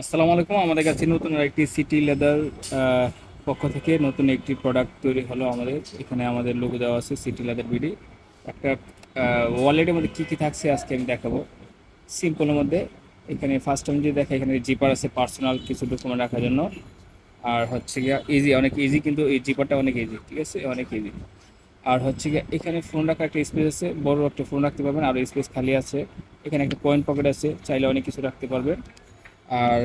আসসালামু আলাইকুম। আমাদের কাছে নতুন একটি সিটি লেদার পক্ষ থেকে নতুন একটি প্রোডাক্ট তৈরি হলো আমাদের। এখানে আমাদের লোগো দেওয়া আছে সিটি লেদার বিডি একটা ওয়ালেটের মধ্যে কী কী থাকছে আজকে আমি দেখাবো। সিম্পলের মধ্যে এখানে ফার্স্ট টাইম যদি দেখা এখানে জিপার আছে পার্সোনাল কিছু ডকুমেন্ট রাখার জন্য। আর হচ্ছে গিয়া ইজি অনেক ইজি কিন্তু এই জিপারটা অনেক ইজি ঠিক আছে? অনেক ইজি আর হচ্ছে গিয়ে এখানে ফোন রাখার একটা স্পেস আছে। বড় একটা ফোন রাখতে পারবেন, আর স্পেস খালি আছে। এখানে একটা কয়েন পকেট আছে, চাইলে অনেক কিছু রাখতে পারবেন আর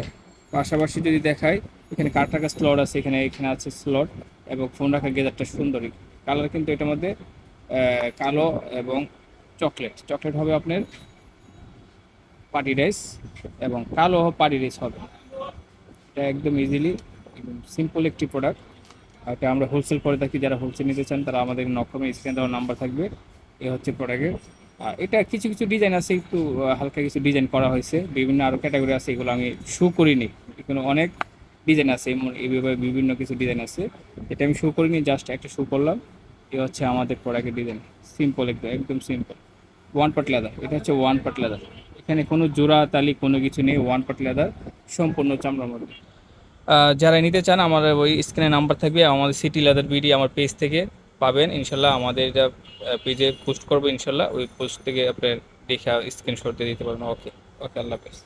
পাশাপাশি যদি দেখাই, এখানে কাঠ রাখার স্লট আছে, এখানে এখানে আছে স্লট এবং ফোন রাখার গেজারটা সুন্দরী কালার কিন্তু এটার মধ্যে কালো এবং চকলেট চকলেট হবে আপনার পার্টি রাইস এবং কালো পার্টি রাইস হবে। এটা একদম ইজিলি একদম সিম্পল একটি প্রোডাক্ট এটা আমরা হোলসেল করে থাকি, যারা হোলসেল নিতে চান তারা আমাদের নক্ষমে স্ক্যান দেওয়ার নাম্বার থাকবে। এ হচ্ছে প্রোডাক্টের এটা কিছু কিছু ডিজাইন আছে, একটু হালকা কিছু ডিজাইন করা হয়েছে। বিভিন্ন আরও ক্যাটাগরি আছে, এগুলো আমি শু করিনি। এখানে অনেক ডিজাইন আছে এইভাবে বিভিন্ন কিছু ডিজাইন আছে। এটা আমি শু করিনি জাস্ট একটা শু করলাম। এ হচ্ছে আমাদের প্রোডাক্টের ডিজাইন সিম্পল একদম একদম সিম্পল ওয়ান পার্ট লেদার এটা হচ্ছে ওয়ান পার্ট লেদার এখানে কোনো জোড়া, তালি, কোনো কিছু নেই ওয়ান পার্ট লেদার সম্পূর্ণ চামড়ার মধ্যে। যারা নিতে চান, আমাদের ওই স্ক্রিনে নাম্বার থাকবে, আমাদের সিটি লেদার বিডি আমার পেজ থেকে। পাবেন। ইনশাল্লাহ আমাদের এটা পেজে পোস্ট করব ইনশাল্লাহ। ওই পোস্ট থেকে আপনার দেখে স্ক্রিনশট দিয়ে দিতে পারবেন। ওকে ওকে আল্লাহ হাফেজ।